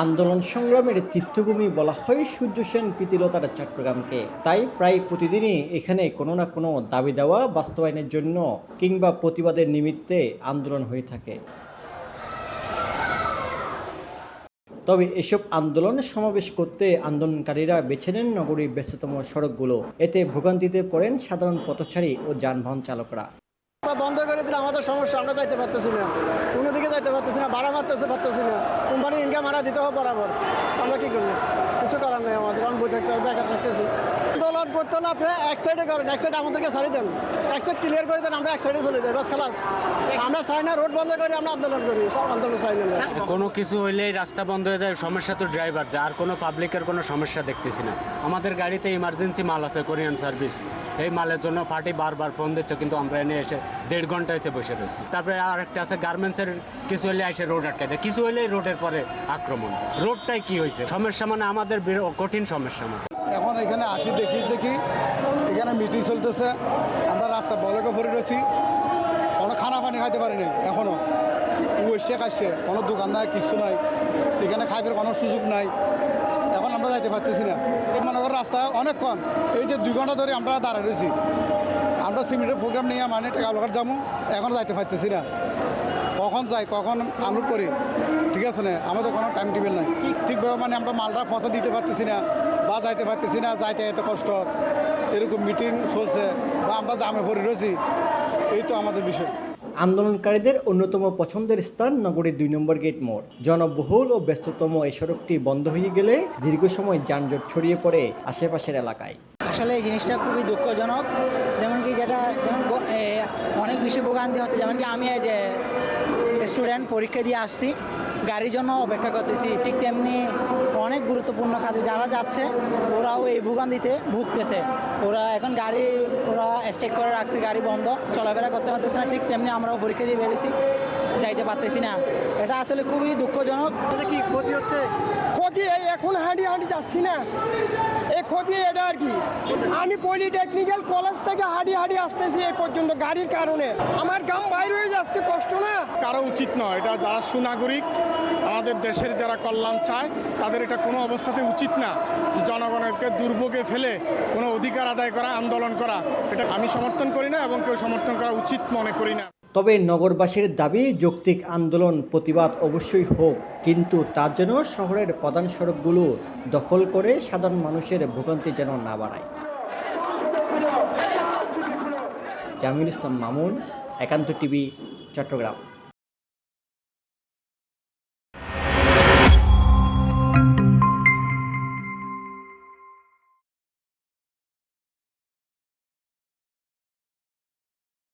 আন্দোলন সংগ্রামের তীর্থভূমি বলা হয় সূর্য সেন প্রীতিলতার চট্টগ্রামকে। তাই প্রায় প্রতিদিনই এখানে কোনো না কোনো দাবি দেওয়া বাস্তবায়নের জন্য কিংবা প্রতিবাদের নিমিত্তে আন্দোলন হয়ে থাকে। তবে এসব আন্দোলন সমাবেশ করতে আন্দোলনকারীরা বেছে নেন নগরীর ব্যস্ততম সড়কগুলো। এতে ভোগান্তিতে পড়েন সাধারণ পথচারী ও যানবাহন চালকরা। বন্ধ করে দিলে আমাদের সমস্যা, আমরা যাইতে পারতেছি না। কোনো দিকে যাইতে পারতেছি না বাড়া মারতেছে, পারতেছি না। কোম্পানি ইনকাম আমরা দিতে হবে বরাবর আমরা কি করব কিছু করার নেই আমাদের আমি থাকতে বেকার থাকতেছি। আন্দোলন করতে হলে আপনি এক সাইডে করেন, এক সাইডে আমাদেরকে ছাড়ি দেন। এক সাইড ক্লিয়ার করে দেন, আমরা এক সাইডে চলে যাই, বাস খালাস। আমরা চাই না রোড বন্ধ করি আমরা আন্দোলন করি, সব আন্দোলন চাই না কোনো কিছু হইলেই রাস্তা বন্ধ হয়ে যায়, সমস্যা তো ড্রাইভারদের আর কোনো পাবলিকের কোনো সমস্যা দেখতেছি না। আমাদের গাড়িতে ইমার্জেন্সি মাল আছে কোরিয়ান সার্ভিস এই মালের জন্য পার্টি বারবার ফোন দিচ্ছে, কিন্তু আমরা এনে এসে দেড় ঘণ্টা এসে বসে রয়েছি। তারপরে আর একটা আছে গার্মেন্টসের কিছু হলে এসে রোড আটকে দেয়। কিছু হলেই রোডের পরে আক্রমণ। রোডটাই কি হয়েছে সমস্যা মানে আমাদের কঠিন সমস্যা এখন এখানে আসি দেখি কি, এখানে মিটিং চলতেছে, আমরা রাস্তা বলকে ভরে রয়েছি। কোনো খানা পানি খাইতে পারিনি এখনও বসে খাইছে, কোনো দোকান নাই, কিছু নাই। এখানে খাইবার কোনো সুযোগ নাই। এখন আমরা যাইতে পারতেছি না। মনে করো রাস্তা অনেকক্ষণ এই যে দুই ঘণ্টা ধরে আমরা দাঁড়ায় রয়েছি। আমরা সিমেন্টের প্রোগ্রাম নিয়ে মানে টাকা লোকার যাব, এখন যাইতে পারতেছি না। কখন যাই কখন আনলোড করি, ঠিক আছে না? আমাদের কোনো টাইম টেবিল নাই। ঠিকভাবে মানে আমরা মালটা ফসা দিতে পারতেছি না বা যাইতে পারতেছি না, যাইতে এত কষ্ট। এরকম মিটিং চলছে বা আমরা জামে পড়ে রয়েছি, এই তো আমাদের বিষয়। আন্দোলনকারীদের অন্যতম পছন্দের স্থান নগরীর দুই নম্বর গেট মোড়। জনবহুল ও ব্যস্ততম এই সড়কটি বন্ধ হয়ে গেলে দীর্ঘ সময় যানজট ছড়িয়ে পড়ে আশেপাশের এলাকায়। আসলে এই জিনিসটা খুবই দুঃখজনক। যেমন কি যেটা, যেমন অনেক বেশি ভোগান্তি হচ্ছে যেমন কি আমি এই যে স্টুডেন্ট পরীক্ষা দিয়ে আসছি, গাড়ির জন্য অপেক্ষা করতেছি, ঠিক তেমনি অনেক গুরুত্বপূর্ণ কাজে যারা যাচ্ছে, ওরাও এই ভোগান্তিতে ভুগতেছে। ওরা এখন গাড়ি, ওরা স্টেক করে রাখছে, গাড়ি বন্ধ, চলাফেরা করতে পারতেছে না, ঠিক তেমনি আমরাও পরীক্ষা দিয়ে বেরিয়েছি যাইতে পারতেছি না। এটা আসলে খুবই দুঃখজনক। কি ক্ষতি হচ্ছে? ক্ষতি এই এখন হাঁটি হাঁটি যাচ্ছি না। এই ক্ষতি এটা আর কি। আমি পলিটেকনিক্যাল কলেজ থেকে হাঁটি হাঁটি আসতেছি এই পর্যন্ত গাড়ির কারণে। আমার গাম বাইরে হয়ে যাচ্ছে, কষ্ট না? কারও উচিত নয়, এটা যারা সুনাগরিক, আমাদের দেশের যারা কল্যাণ চায়, তাদের এটা কোনো অবস্থাতে উচিত না জনগণকে দুর্ভোগে ফেলে কোনো অধিকার আদায় করা, আন্দোলন করা। এটা আমি সমর্থন করি না এবং কেউ সমর্থন করা উচিত মনে করি না। তবে নগরবাসীর দাবি, যৌক্তিক আন্দোলন, প্রতিবাদ অবশ্যই হোক, কিন্তু তার যেন শহরের প্রধান সড়কগুলো দখল করে সাধারণ মানুষের ভোগান্তি যেন না বাড়ায়। জামিল ইসলাম মামুন, একান্ত টিভি, চট্টগ্রাম।